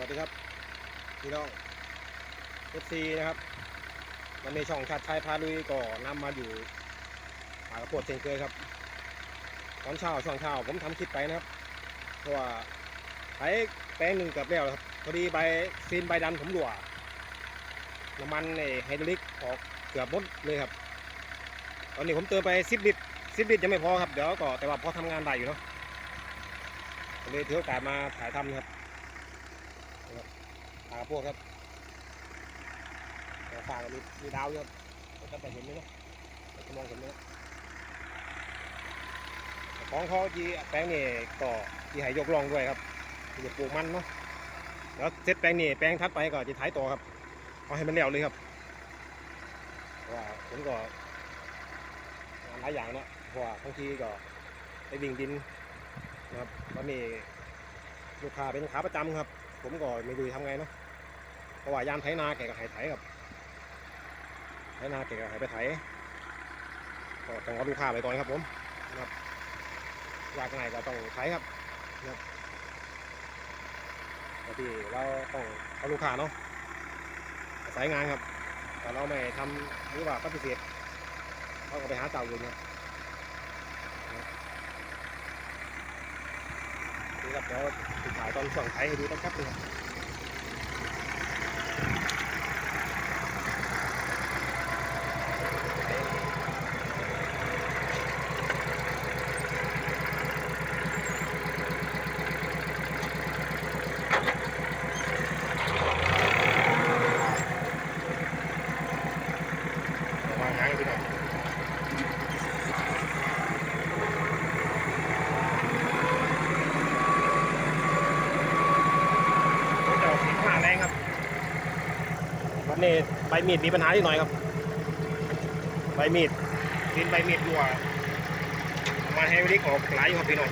วัสดีครับพี่น้องเอฟซีนะครับวันนี้ช่องชาติชายพาลุยก็นำมาอยู่หากระโปดเช่นเคยครับ ตอนเช้าช่วงเช้าผมทำคลิปไปนะครับเพราะว่าไถแปลงหนึ่งเกือบแล้วครับพอดีใบซีนใบดันผมรั่วน้ำมันไอ้ไฮดรอลิกออกเกือบหมดเลยครับ ตอนนี้ผมเติมไปสิบลิตรสิบลิตรยังไม่พอครับเดี๋ยวก็แต่ว่าพอทำงานได้อยู่เนาะเลยถือโอกาสมาถ่ายทำครับ หาพวกครับแต่ฝั่งมีมีดาวเยอะผมก็จะเห็นไหมเนาะจะมองเห็นไหมนะของเขาที่แปลงนี่ก็ที่ห้ยยกลองด้วยครับที่จะปลูกมันเนาะแล้วเสร็จแปลงนี่แปลงทัดไปก็จะถ่ายต่อครับเอาให้มันแล้วเลยครับว่าผมก็หลายอย่างเนาะเพราะว่าบางทีก็ไปวิ่งดินนะครับแล้วมีลูกค้าเป็นขาประจำครับ ผมก็ไม่รู้จะทำไงเนาะเพราะว่ายามไถนาแกก็หายไถครับไถนาแกก็หายไปไถก็ต้องเอาลูกค้าไปก่อนครับผมนะครับอยากไงก็ต้องไถครับนะครับางทีเราต้องเอาลูกค้าเนาะอายงานครับแต่เราไม่ทำหรือว่าปฏิเสธเราก็ไปหาเจ้าอื่นครับนะครับ นี่ครับเดี๋ยวถ่ายตอนส่องไถให้ดูนะครับนี่ครับ วางหางไปหน่อยผมจะเอาสีข้างแรงครับ วัน นี่ใบมีดมีปัญหาที่หน่อยครับ ใบมีดดินใบมีดรั่วมาให้วิลิกออกหลายอยู่ครับพี่น้อง